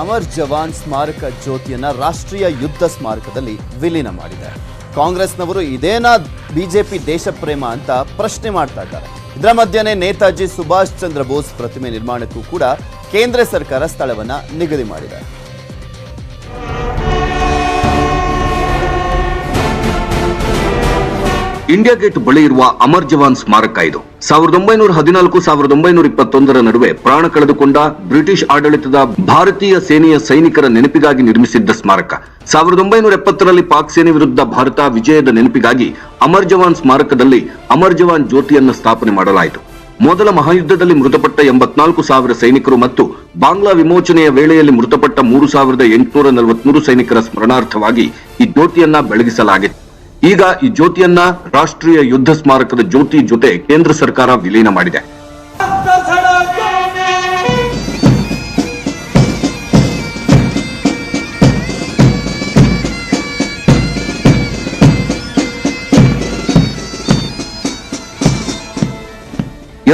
ಅಮರ್ ಜವಾನ್ ಸ್ಮಾರಕ ಜ್ಯೋತಿಯನ್ನ ರಾಷ್ಟ್ರೀಯ ಯುದ್ಧ ಸ್ಮಾರಕದಲ್ಲಿ ವಿಲೀನ ಮಾಡಿದೆ. ಕಾಂಗ್ರೆಸ್ನವರು ಇದೇನಾ ಬಿಜೆಪಿ ದೇಶ ಪ್ರೇಮ ಅಂತ ಪ್ರಶ್ನೆ ಮಾಡ್ತಾ ಇದ್ದಾರೆ. ಇದರ ಮಧ್ಯೆನೇ ನೇತಾಜಿ ಸುಭಾಷ್ ಚಂದ್ರ ಬೋಸ್ ಪ್ರತಿಮೆ ನಿರ್ಮಾಣಕ್ಕೂ ಕೂಡ ಕೇಂದ್ರ ಸರ್ಕಾರ ಸ್ಥಳವನ್ನ ನಿಗದಿ ಮಾಡಿದೆ. ಇಂಡಿಯಾ ಗೇಟ್ ಬಳಿ ಇರುವ ಅಮರ್ ಜವಾನ್ ಸ್ಮಾರಕ ಇದು. ಸಾವಿರದ ಒಂಬೈನೂರ ಹದಿನಾಲ್ಕು, ಸಾವಿರದ ಒಂಬೈನೂರ ಇಪ್ಪತ್ತೊಂದರ ನಡುವೆ ಪ್ರಾಣ ಕಳೆದುಕೊಂಡ ಬ್ರಿಟಿಷ್ ಆಡಳಿತದ ಭಾರತೀಯ ಸೇನೆಯ ಸೈನಿಕರ ನೆನಪಿಗಾಗಿ ನಿರ್ಮಿಸಿದ್ದ ಸ್ಮಾರಕ. ಸಾವಿರದ ಒಂಬೈನೂರ ಎಪ್ಪತ್ತರಲ್ಲಿ ಪಾಕ್ ಸೇನೆ ವಿರುದ್ಧ ಭಾರತ ವಿಜಯದ ನೆನಪಿಗಾಗಿ ಅಮರ್ ಜವಾನ್ ಸ್ಮಾರಕದಲ್ಲಿ ಅಮರ್ ಜವಾನ್ ಜ್ಯೋತಿಯನ್ನು ಸ್ಥಾಪನೆ ಮಾಡಲಾಯಿತು. ಮೊದಲ ಮಹಾಯುದ್ಧದಲ್ಲಿ ಮೃತಪಟ್ಟ ಎಂಬತ್ನಾಲ್ಕು ಸಾವಿರ ಸೈನಿಕರು ಮತ್ತು ಬಾಂಗ್ಲಾ ವಿಮೋಚನೆಯ ವೇಳೆಯಲ್ಲಿ ಮೃತಪಟ್ಟ ಮೂರು ಸಾವಿರದ ಎಂಟುನೂರ ನಲವತ್ಮೂರು ಸೈನಿಕರ ಸ್ಮರಣಾರ್ಥವಾಗಿ ಈ ಜ್ಯೋತಿಯನ್ನ ಬೆಳಗಿಸಲಾಗಿತ್ತು. ಈಗ ಈ ಜ್ಯೋತಿಯನ್ನ ರಾಷ್ಟ್ರೀಯ ಯುದ್ಧ ಸ್ಮಾರಕದ ಜ್ಯೋತಿ ಜೊತೆ ಕೇಂದ್ರ ಸರ್ಕಾರ ವಿಲೀನ ಮಾಡಿದೆ.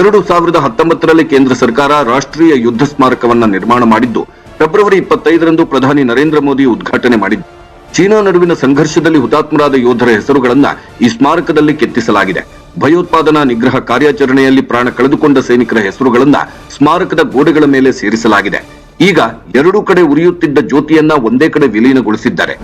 ಎರಡು ಸಾವಿರದ ಹತ್ತೊಂಬತ್ತರಲ್ಲಿ ಕೇಂದ್ರ ಸರ್ಕಾರ ರಾಷ್ಟ್ರೀಯ ಯುದ್ಧ ಸ್ಮಾರಕವನ್ನ ನಿರ್ಮಾಣ ಮಾಡಿದ್ದು, ಫೆಬ್ರವರಿ ಇಪ್ಪತ್ತೈದರಂದು ಪ್ರಧಾನಿ ನರೇಂದ್ರ ಮೋದಿ ಉದ್ಘಾಟನೆ ಮಾಡಿದ್ದು. ಚೀನಾ ನಡುವಿನ ಸಂಘರ್ಷದಲ್ಲಿ ಹುತಾತ್ಮರಾದ ಯೋಧರ ಹೆಸರುಗಳನ್ನ ಈ ಸ್ಮಾರಕದಲ್ಲಿ ಕೆತ್ತಿಸಲಾಗಿದೆ. ಭಯೋತ್ಪಾದನಾ ನಿಗ್ರಹ ಕಾರ್ಯಾಚರಣೆಯಲ್ಲಿ ಪ್ರಾಣ ಕಳೆದುಕೊಂಡ ಸೈನಿಕರ ಹೆಸರುಗಳನ್ನ ಸ್ಮಾರಕದ ಗೋಡೆಗಳ ಮೇಲೆ ಸೇರಿಸಲಾಗಿದೆ. ಈಗ ಎರಡೂ ಕಡೆ ಉರಿಯುತ್ತಿದ್ದ ಜ್ಯೋತಿಯನ್ನ ಒಂದೇ ಕಡೆ ವಿಲೀನಗೊಳಿಸಿದ್ದಾರೆ.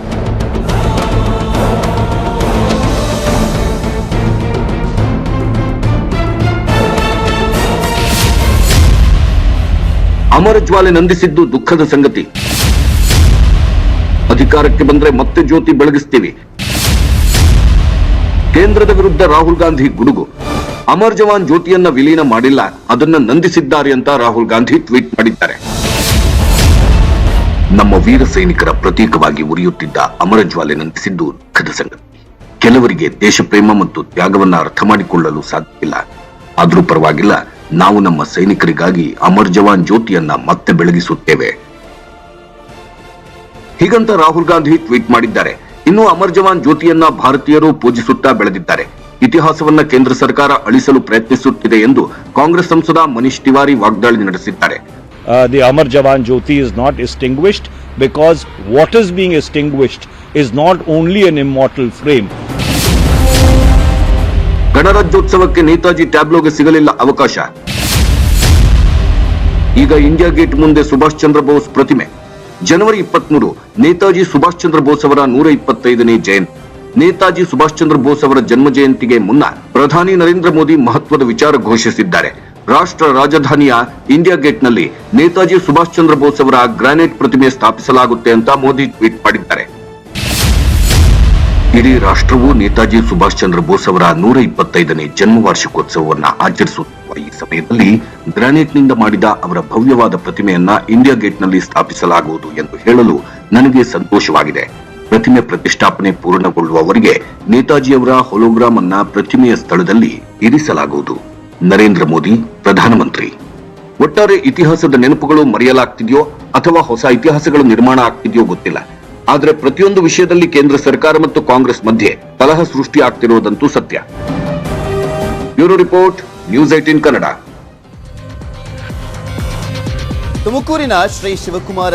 ಅಮರ ಜ್ವಾಲೆ ನಂದಿಸಿದ್ದು ದುಃಖದ ಸಂಗತಿ. ಅಧಿಕಾರಕ್ಕೆ ಬಂದ್ರೆ ಮತ್ತೆ ಜ್ಯೋತಿ ಬೆಳಗಿಸ್ತೀವಿ. ಕೇಂದ್ರದ ವಿರುದ್ಧ ರಾಹುಲ್ ಗಾಂಧಿ ಗುಡುಗು. ಅಮರ್ ಜವಾನ್ ಜ್ಯೋತಿಯನ್ನ ವಿಲೀನ ಮಾಡಿಲ್ಲ, ಅದನ್ನ ನಂದಿಸಿದ್ದಾರೆ ಅಂತ ರಾಹುಲ್ ಗಾಂಧಿ ಟ್ವೀಟ್ ಮಾಡಿದ್ದಾರೆ. ನಮ್ಮ ವೀರ ಸೈನಿಕರ ಪ್ರತೀಕವಾಗಿ ಉರಿಯುತ್ತಿದ್ದ ಅಮರ ಜ್ವಾಲೆ ನಂದಿಸಿದ್ದು ದುಃಖದ ಸಂಗತಿ. ಕೆಲವರಿಗೆ ದೇಶಪ್ರೇಮ ಮತ್ತು ತ್ಯಾಗವನ್ನ ಅರ್ಥ ಮಾಡಿಕೊಳ್ಳಲು ಸಾಧ್ಯವಿಲ್ಲ ಆದ್ರೂ ಪರವಾಗಿಲ್ಲ, ನಾವು ನಮ್ಮ ಸೈನಿಕರಿಗಾಗಿ ಅಮರ್ ಜವಾನ್ ಜ್ಯೋತಿಯನ್ನ ಮತ್ತೆ ಬೆಳಗಿಸುತ್ತೇವೆ. ಹೀಗಂತ ರಾಹುಲ್ ಗಾಂಧಿ ಟ್ವೀಟ್ ಮಾಡಿದ್ದಾರೆ. ಇನ್ನು ಅಮರ್ ಜವಾನ್ ಜ್ಯೋತಿಯನ್ನ ಭಾರತೀಯರು ಪೂಜಿಸುತ್ತಾ ಬೆಳೆದಿದ್ದಾರೆ. ಇತಿಹಾಸವನ್ನ ಕೇಂದ್ರ ಸರ್ಕಾರ ಅಳಿಸಲು ಪ್ರಯತ್ನಿಸುತ್ತಿದೆ ಎಂದು ಕಾಂಗ್ರೆಸ್ ಸಂಸದ ಮನೀಶ್ ತಿವಾರಿ ವಾಗ್ದಾಳಿ ನಡೆಸಿದ್ದಾರೆ. The Amar Jawan Jyoti is not extinguished because what is being extinguished is not only an immortal flame ಗಣರಾಜ್ಯೋತ್ಸವಕ್ಕೆ Netaji ಟ್ಯಾಬ್ಲೋಗೆ ಸಿಗಲಿಲ್ಲ ಅವಕಾಶ. ಈಗ ಇಂಡಿಯಾ ಗೇಟ್ ಮುಂದೆ ಸುಭಾಷ್ ಚಂದ್ರ ಬೋಸ್ ಪ್ರತಿಮೆ. ಜನವರಿ ಇಪ್ಪತ್ಮೂರು, ನೇತಾಜಿ ಸುಭಾಷ್ ಚಂದ್ರ ಬೋಸ್ ಅವರ ನೂರ ಇಪ್ಪತ್ತೈದನೇ ಜಯಂತಿ. ನೇತಾಜಿ ಸುಭಾಷ್ ಚಂದ್ರ ಬೋಸ್ ಅವರ ಜನ್ಮ ಜಯಂತಿಗೆ ಮುನ್ನ ಪ್ರಧಾನಿ ನರೇಂದ್ರ ಮೋದಿ ಮಹತ್ವದ ವಿಚಾರ ಘೋಷಿಸಿದ್ದಾರೆ. ರಾಷ್ಟ್ರ ರಾಜಧಾನಿಯ ಇಂಡಿಯಾ ಗೇಟ್ನಲ್ಲಿ ನೇತಾಜಿ ಸುಭಾಷ್ ಚಂದ್ರ ಬೋಸ್ ಅವರ ಗ್ರಾನೈಟ್ ಪ್ರತಿಮೆ ಸ್ಥಾಪಿಸಲಾಗುತ್ತೆ ಅಂತ ಮೋದಿ ಟ್ವೀಟ್ ಮಾಡಿದ್ದಾರೆ. ಇಡೀ ರಾಷ್ಟ್ರವು ನೇತಾಜಿ ಸುಭಾಷ್ ಚಂದ್ರ ಬೋಸ್ ಅವರ ನೂರ ಇಪ್ಪತ್ತೈದನೇ ಜನ್ಮ ವಾರ್ಷಿಕೋತ್ಸವವನ್ನ ಆಚರಿಸುತ್ತಿರುವ ಈ ಸಮಯದಲ್ಲಿ ಗ್ರಾನೈಟ್ನಿಂದ ಮಾಡಿದ ಅವರ ಭವ್ಯವಾದ ಪ್ರತಿಮೆಯನ್ನ ಇಂಡಿಯಾ ಗೇಟ್ನಲ್ಲಿ ಸ್ಥಾಪಿಸಲಾಗುವುದು ಎಂದು ಹೇಳಲು ನನಗೆ ಸಂತೋಷವಾಗಿದೆ. ಪ್ರತಿಮೆ ಪ್ರತಿಷ್ಠಾಪನೆ ಪೂರ್ಣಗೊಳ್ಳುವವರೆಗೆ ನೇತಾಜಿಯವರ ಹೊಲೋಗ್ರಾಮ್ ಅನ್ನ ಪ್ರತಿಮೆಯ ಸ್ಥಳದಲ್ಲಿ ಇರಿಸಲಾಗುವುದು. ನರೇಂದ್ರ ಮೋದಿ, ಪ್ರಧಾನಮಂತ್ರಿ. ಒಟ್ಟಾರೆ ಇತಿಹಾಸದ ನೆನಪುಗಳು ಮರೆಯಲಾಗ್ತಿದೆಯೋ ಅಥವಾ ಹೊಸ ಇತಿಹಾಸಗಳು ನಿರ್ಮಾಣ ಆಗ್ತಿದೆಯೋ ಗೊತ್ತಿಲ್ಲ. ಆದರೆ ಪ್ರತಿಯೊಂದು ವಿಷಯದಲ್ಲಿ ಕೇಂದ್ರ ಸರ್ಕಾರ ಮತ್ತು ಕಾಂಗ್ರೆಸ್ ಮಧ್ಯೆ ಕಲಹ ಸೃಷ್ಟಿ ಆಗ್ತಿರೋದಂತೂ ಸತ್ಯ. Bureau report. News eighteen Kannada. ತುಮಕೂರಿನ ಶ್ರೀ ಶಿವಕುಮಾರ